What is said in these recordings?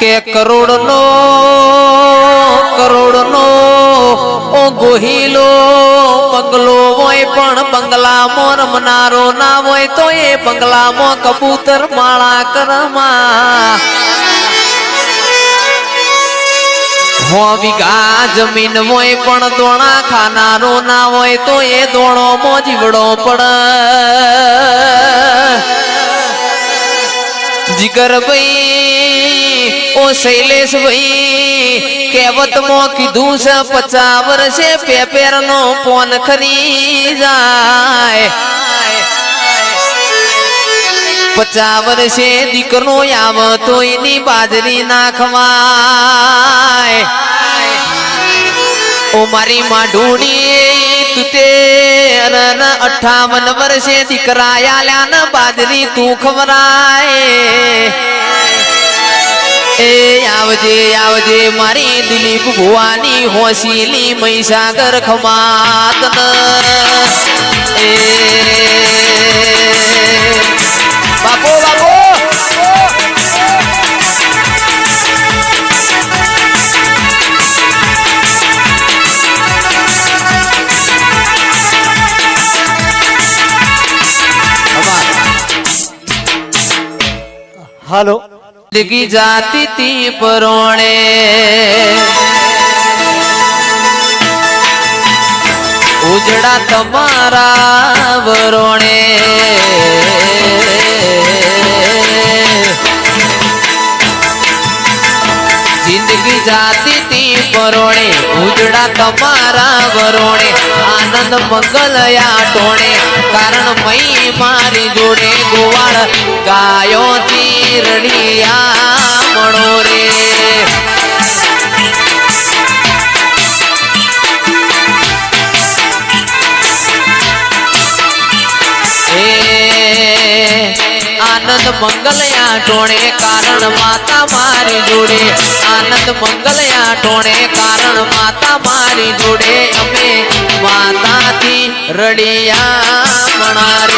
કે કરોડ નો કરોડ નો ઓ ગોહિલો બંગલો હોય પણ બંગલામાં રમનારો ના હોય તો એ બંગલામાં કબૂતર માળા કરમાં. હો જમીન હોય પણ દોણા ખાનારો ના હોય તો એ દોણો માં જીવડો પડે. જીગર ભાઈ ઓ શૈલેષ ભાઈ કહેવતમાં કીધું છે પચા વર્ષે પેપેર નો પોન ખરી જાય. પચા વર્ષે દીકરો આવ તો એની બાજરી નાખવાય. ઓ મારી માઢુડી તું તે અઠાવન વર્ષે દીકરા આલ્યા ને બાજરી તું ખવરાય એ આવજે આવજે મારી દિલીપ ભુવાની હોસીલી મહીસાગર ખમાત બાપો બાપો હાલો. જિંદગી જાતી તી પરોણે. ઉજડા તમારા વરોણે. જિંદગી જાતી તી પરોણે ઉજડા તમારા વરોણે, આનંદ મંગલયા ટોણે, કારણ મહી મારી જોડે ગોવાળ ગાયો તી રડિયા મણો રે. આનંદ મંગલયા ટોણે, કારણ માતા મારી જોડે. આનંદ મંગલયા ટોણે, કારણ માતા મારી જોડે. અમે માતાથી રડિયા, મણારે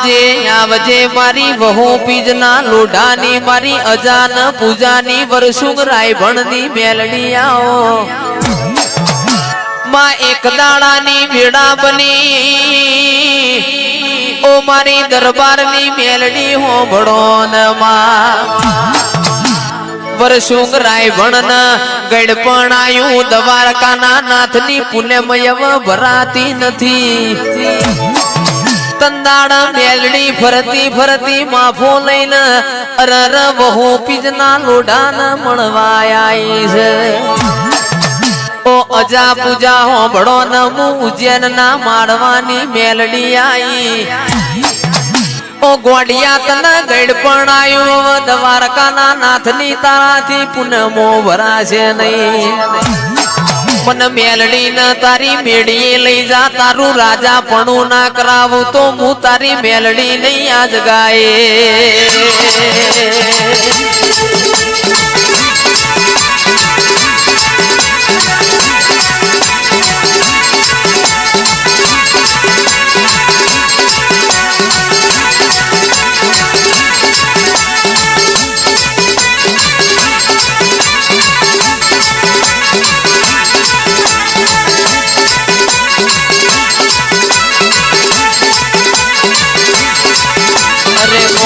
આવજે આવજે મારી વહુ પીજના લોઢાની, મારી અજાન પૂજાની, વરસુગ રાયભણની મેલડી આવો. માં એક દાડાની વેડા બની. ઓ મારી દરબારની મેલડી હો ભણોનમાં. વરસુંગ રાયભણ ગડપણ આયું દ્વારકાના નાથની પુણ્યમય ભરાતી નથી. તંદાળ મેલડી ફરતી ફરતી માફો લઈને અરર બહુ પીજના લોઢાને મળવાય છે ઓ અજા પૂજા હોંભળો ન ઉજ્જૈન ના માળવાની મેલડી આઈ. ઓ ગોડિયા તને ગડપણ પણ આયું દ્વારકાના નાથની તારાથી પુનમો ભરાશે નહીં. મન મેલડી ન તારી મેળીએ લઈ જા, તારું રાજા પણ ના કરાવું તો હું તારી મેલડી નહીં આજ ગાય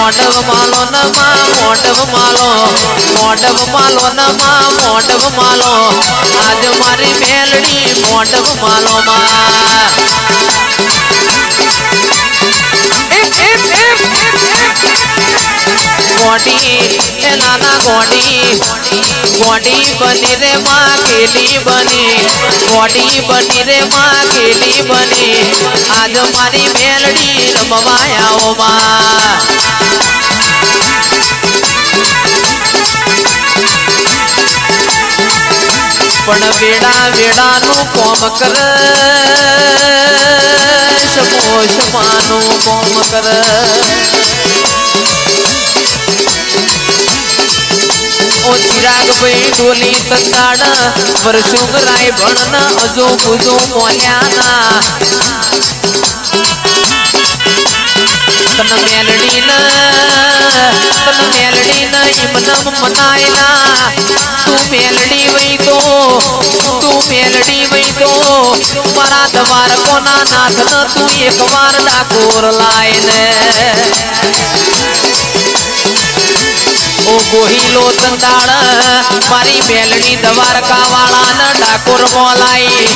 મોઢવ માલો ન માં, મોઢવ માલો. મોઢવ માલો ન માં, મોઢવ માલો. આજ મારી મેલડી મોઢવ માલો માં. ગોડી, એ ગોડી. ગોડી બની રે માં કેલી બની ગોડી બની રે માં કેલી બની. આજ મારી મેલડી રમવાયાઓ માં. પણ વેડા વેડાનું કોમ કર સમો સમાનું કોમ કર ભાઈ ડોલી તંદાડ વરસુંગ રાય ભણન અજો પૂજો મોલ્યાના તન મેલડી ન તન મેલડી ન ઈમનમ મનાયલા. તું મેલડી વઈ તો, તું મેલડી વઈ તો, મારા દવાર કોના નાથ ન તું એક વાર ડાકોર લાય ને ઓ ગોહિલો તંદાળ મારી મેલડી દ્વારકા વાળાના ડાકોર મોલાઈ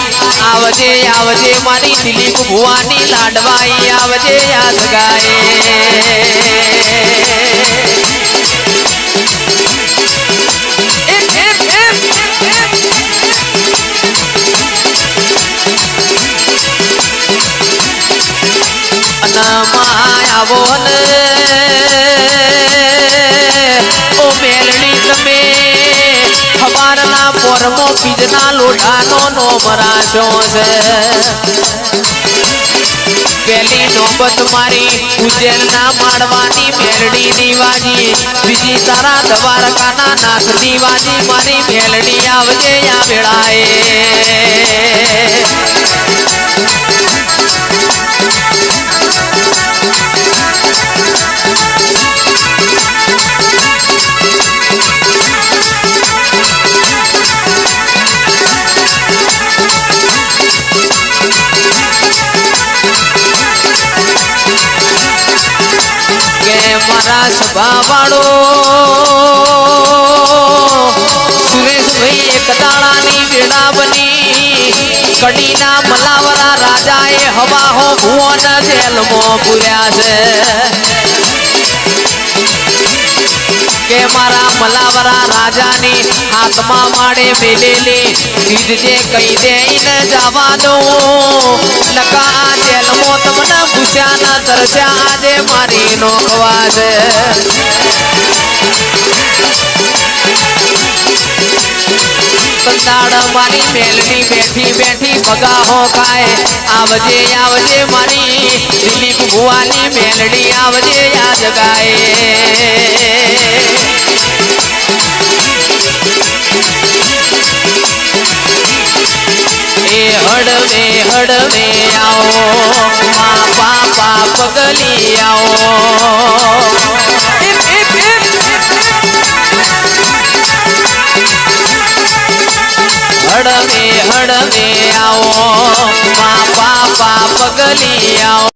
આવજે આવજે મારી દિલીપ ભુવાની લાડવાઈ આવજે યાદ ગાય માયા એમ, એમ, એમ. આવો ને હવારના પોરમો પીજના લોઢાનો નો મરાશો છે. પેલી નોબત મારી ઉજ્જૈનના માળવાની મેલડી દિવાજી બીજી તારા દ્વારકાના નાથ દિવાજી મારી મેલડી આવજે આ વેળાએ. મારા સભાવાળો સુરેશભાઈ એક દાડાની વેળા બની. કડીના મલાવરા રાજાએ હવા હો ભુવન જેલમાં પૂર્યા છે. કે મારા મલાવરા રાજાની હાથમાં માડે મેલેલી. જીદ જે કહી દઈને જવા દો. નકા જેલમો તમને ગુસ્યાના ના તરસ્યા. આજે મારી નોખવા છે સંતાડ મારી મેલની બેઠી બેઠી પગાહો ખાય. આવજે આવજે મારી. દિલીપ ભુવાની મેલડી આવજે યાદ ગાય. એ હડવે હડવે આવો, મા પાપા પગલી આવો. હડવે હડવે આવો, મા પાપા પગલી આવો.